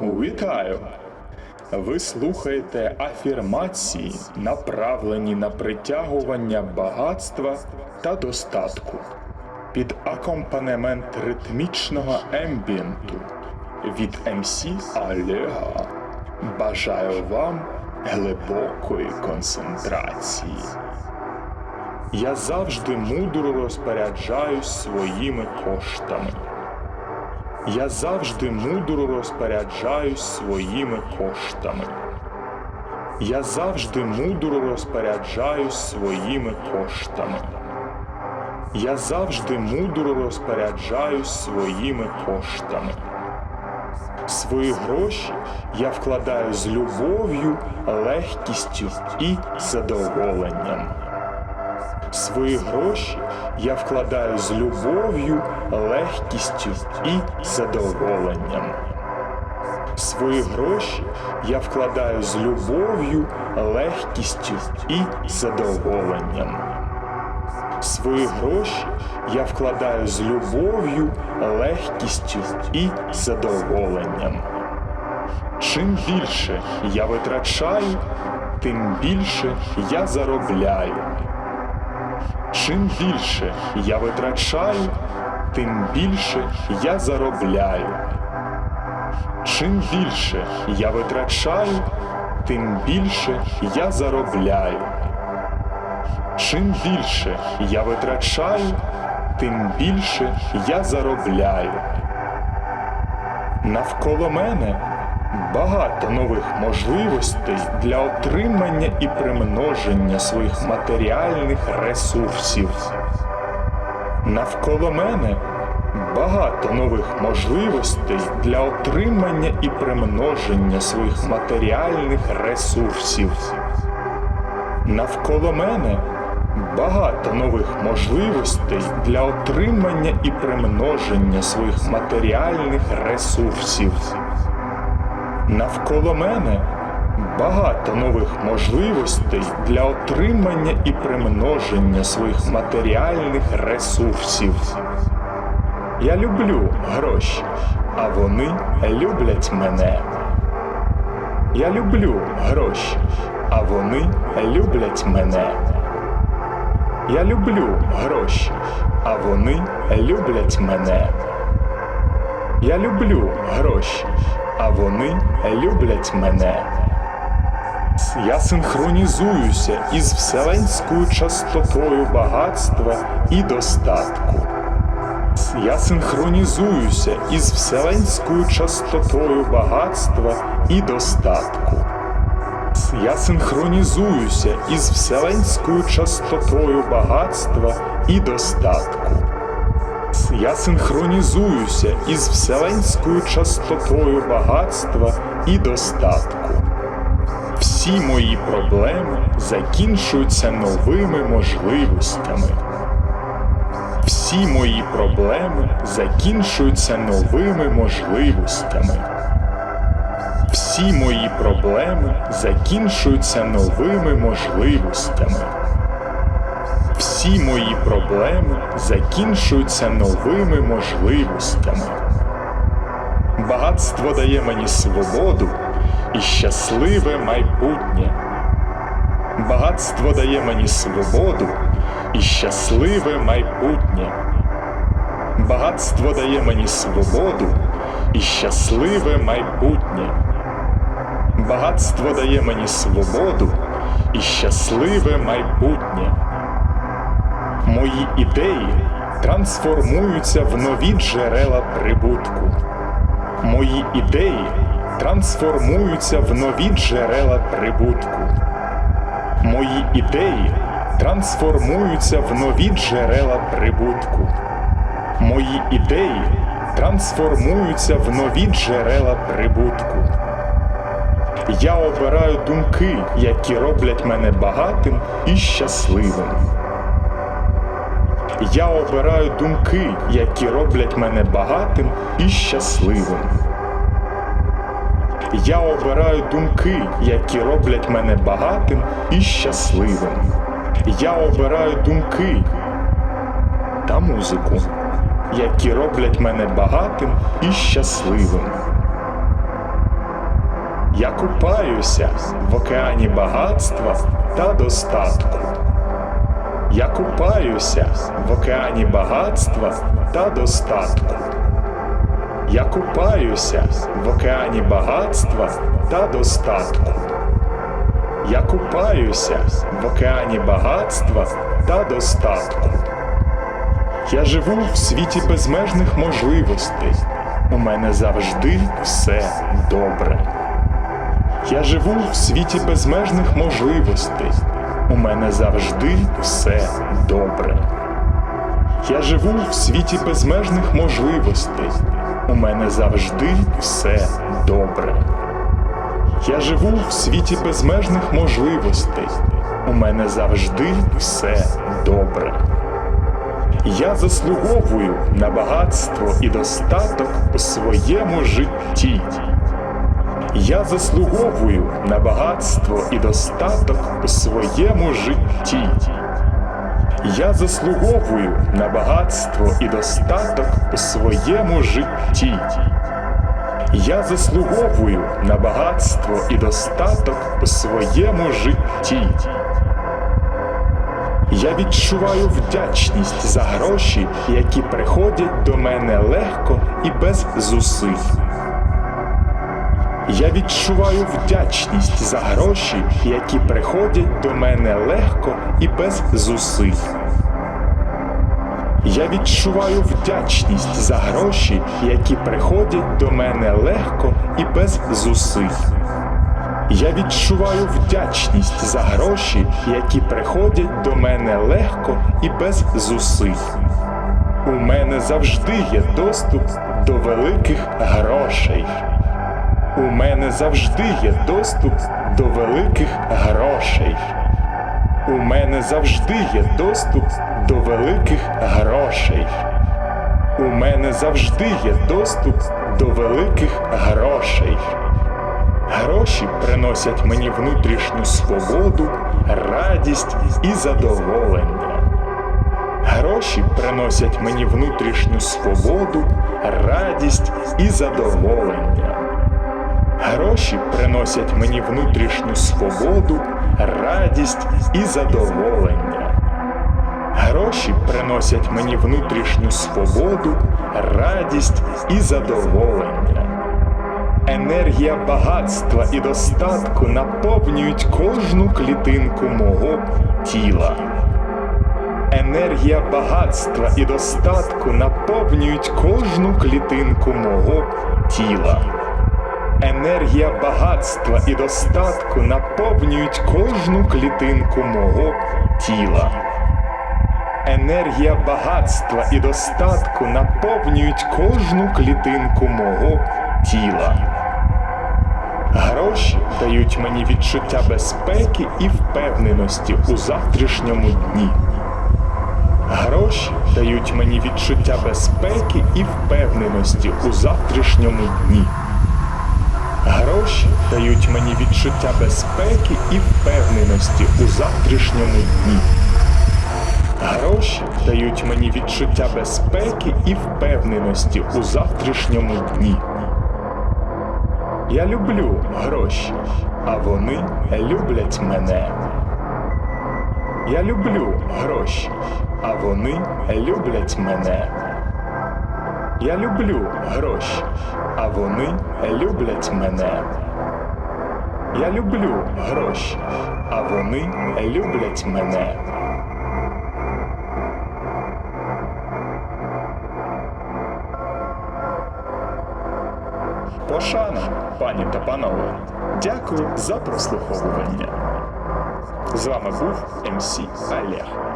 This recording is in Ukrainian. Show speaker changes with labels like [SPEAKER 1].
[SPEAKER 1] Вітаю! Ви слухаєте афірмації, направлені на притягування багатства та достатку під акомпанемент ритмічного ембієнту від МС Олега. Бажаю вам глибокої концентрації. Я завжди мудро розпоряджаюсь своїми коштами. Я завжди мудро розпоряджаюсь своїми коштами. Я завжди мудро розпоряджаюсь своїми коштами. Я завжди мудро розпоряджаюсь своїми коштами. Свої гроші я вкладаю з любов'ю, легкістю і задоволенням. Свої гроші я вкладаю з любов'ю, легкістю і задоволенням. Свої гроші я вкладаю з любов'ю, легкістю і задоволенням. Свої гроші я вкладаю з любов'ю, легкістю і задоволенням. Чим більше я витрачаю, тим більше я заробляю. Чим більше я витрачаю, тим більше я заробляю. Чим більше я витрачаю, тим більше я заробляю. Чим більше я витрачаю, тим більше я заробляю. Навколо мене багато нових можливостей для отримання і примноження своїх матеріальних ресурсів. Навколо мене багато нових можливостей для отримання і примноження своїх матеріальних ресурсів. Навколо мене багато нових можливостей для отримання і примноження своїх матеріальних ресурсів. Навколо мене багато нових можливостей для отримання і примноження своїх матеріальних ресурсів. Я люблю гроші, а вони люблять мене. Я люблю гроші, а вони люблять мене. Я люблю гроші, а вони люблять мене. Я люблю гроші, а вони люблять мене. Я синхронізуюся із вселенською частотою багатства і достатку. Я синхронізуюся із вселенською частотою багатства і достатку. Я синхронізуюся із вселенською частотою багатства і достатку. Я синхронізуюся із вселенською частотою багатства і достатку. Всі мої проблеми закінчуються новими можливостями. Всі мої проблеми закінчуються новими можливостями. Всі мої проблеми закінчуються новими можливостями. Всі мої проблеми закінчуються новими можливостями. Багатство дає мені свободу і щасливе майбутнє. Багатство дає мені свободу і щасливе майбутнє. Багатство дає мені свободу і щасливе майбутнє. Багатство дає мені свободу і щасливе майбутнє. Мої ідеї трансформуються в нові джерела прибутку. Мої ідеї трансформуються в нові джерела прибутку. Мої ідеї трансформуються в нові джерела прибутку. Мої ідеї трансформуються в нові джерела прибутку. Я обираю думки, які роблять мене багатим і щасливим. Я обираю думки, які роблять мене багатим і щасливим. Я обираю думки, які роблять мене багатим і щасливим. Я обираю думки та музику, які роблять мене багатим і щасливим. Я купаюся в океані багатства та достатку. Я купаюся в океані багатства та достатку. Я купаюся в океані багатства та достатку. Я купаюся в океані багатства та достатку. Я живу в світі безмежних можливостей. У мене завжди все добре. Я живу в світі безмежних можливостей. У мене завжди все добре. Я живу в світі безмежних можливостей. У мене завжди все добре. Я живу в світі безмежних можливостей. У мене завжди все добре. Я заслуговую на багатство і достаток у своєму житті. Я заслуговую на багатство і достаток у своєму житті. Я заслуговую на багатство і достаток у своєму житті. Я заслуговую на багатство і достаток у своєму житті. Я відчуваю вдячність за гроші, які приходять до мене легко і без зусиль. Я відчуваю вдячність за гроші, які приходять до мене легко і без зусиль. Я відчуваю вдячність за гроші, які приходять до мене легко і без зусиль. Я відчуваю вдячність за гроші, які приходять до мене легко і без зусиль. У мене завжди є доступ до великих грошей. У мене завжди є доступ до великих грошей. У мене завжди є доступ до великих грошей. У мене завжди є доступ до великих грошей. Гроші приносять мені внутрішню свободу, радість і задоволення. Гроші приносять мені внутрішню свободу, радість і задоволення. Гроші приносять мені внутрішню свободу, радість і задоволення. Гроші приносять мені внутрішню свободу, радість і задоволення. Енергія багатства і достатку наповнюють кожну клітинку мого тіла. Енергія багатства і достатку наповнюють кожну клітинку мого тіла. Енергія багатства і достатку наповнюють кожну клітинку мого тіла. Енергія багатства і достатку наповнюють кожну клітинку мого тіла. Гроші дають мені відчуття безпеки і впевненості у завтрашньому дні. Гроші дають мені відчуття безпеки і впевненості у завтрашньому дні. Гроші дають мені відчуття безпеки і впевненості у завтрашньому дні. Гроші дають мені відчуття безпеки і впевненості у завтрашньому дні. Я люблю гроші, а вони люблять мене. Я люблю гроші, а вони люблять мене. Я люблю гроші, а вони люблять мене. Я люблю гроші, а вони люблять мене. Пошана, пані та панове, дякую за прослуховування. З вами був МС Олег.